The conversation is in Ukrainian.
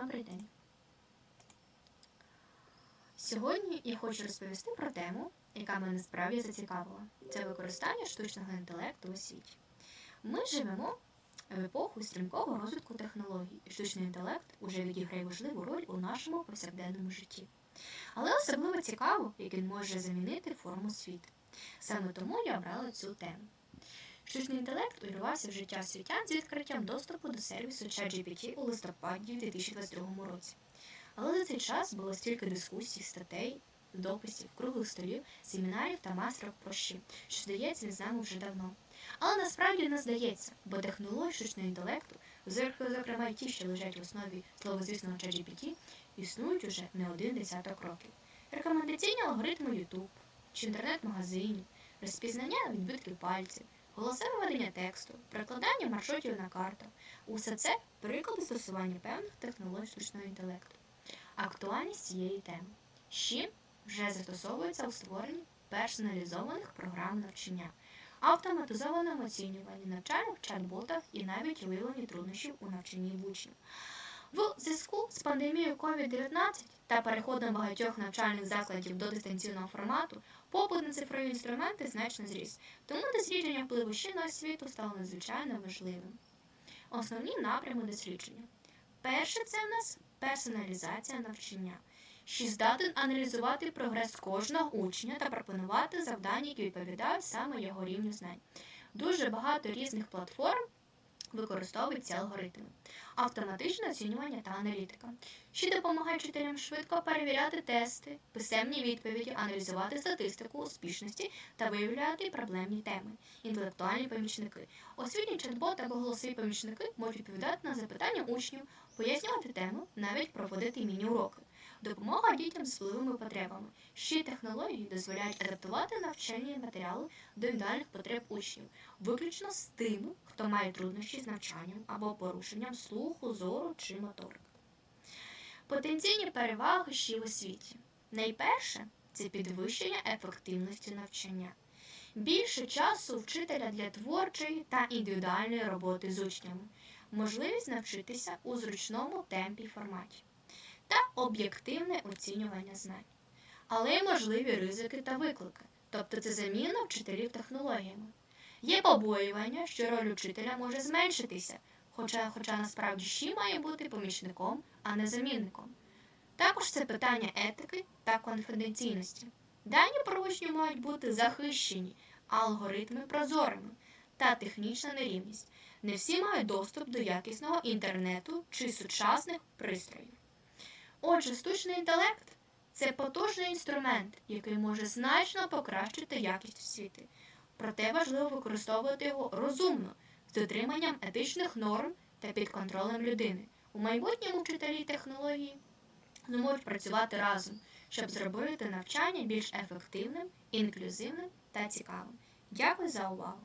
Добрий день. Сьогодні я хочу розповісти про тему, яка мене справді зацікавила. Це використання штучного інтелекту у світі. Ми живемо в епоху стрімкого розвитку технологій, і штучний інтелект уже відіграє важливу роль у нашому повсякденному житті. Але особливо цікаво, як він може замінити форму світу. Саме тому я обрала цю тему. Штучний інтелект увірвався в життя світян з відкриттям доступу до сервісу ChatGPT у листопаді 2022 році. Але за цей час було стільки дискусій, статей, дописів, круглих столів, семінарів та мастерок про щі, що здається, з нами вже давно. Але насправді не здається, бо технології штучного інтелекту, зокрема й ті, що лежать в основі словозвісного ChatGPT, існують уже не один десяток років. Рекомендаційні алгоритми YouTube чи інтернет-магазинів, розпізнання відбитків пальців, голосове ведення тексту, перекладання маршрутів на карту усе це приклади застосування певних технологій штучного інтелекту. Актуальність цієї теми. Щі вже застосовується у створенні персоналізованих програм навчання, автоматизованому оцінюванні навчальних чат-ботах і навіть виявленні труднощів у навчанні учнів. В зв'язку з пандемією COVID-19 та переходом багатьох навчальних закладів до дистанційного формату, попит на цифрові інструменти значно зріс, тому дослідження впливу ще на освіту стало надзвичайно важливим. Основні напрями дослідження. Перше це в нас персоналізація навчання, що здатен аналізувати прогрес кожного учня та пропонувати завдання, які відповідають саме його рівню знань. Дуже багато різних платформ використовують ці алгоритми, автоматичне оцінювання та аналітика, що допомагає вчителям швидко перевіряти тести, писемні відповіді, аналізувати статистику успішності та виявляти проблемні теми, інтелектуальні помічники. Освітні чат-бот або голосові помічники можуть відповідати на запитання учнів, пояснювати тему, навіть проводити міні-уроки. Допомога дітям з особливими потребами. Ще технології дозволяють адаптувати навчальні матеріали до індивідуальних потреб учнів, виключно з тими, хто має труднощі з навчанням або порушенням слуху, зору чи моторики. Потенційні переваги ще в освіті. Найперше це підвищення ефективності навчання. Більше часу вчителя для творчої та індивідуальної роботи з учнями, можливість навчитися у зручному темпі й форматі та об'єктивне оцінювання знань. Але й можливі ризики та виклики, тобто це заміна вчителів технологіями. Є побоювання, що роль учителя може зменшитися, хоча, хоча насправді ще має бути помічником, а не замінником. Також це питання етики та конфіденційності. Дані про учнів мають бути захищені, алгоритми прозорими та технічна нерівність. Не всі мають доступ до якісного інтернету чи сучасних пристроїв. Отже, штучний інтелект це потужний інструмент, який може значно покращити якість освіти. Проте важливо використовувати його розумно, з дотриманням етичних норм та під контролем людини. У майбутньому вчителі технології зможуть працювати разом, щоб зробити навчання більш ефективним, інклюзивним та цікавим. Дякую за увагу!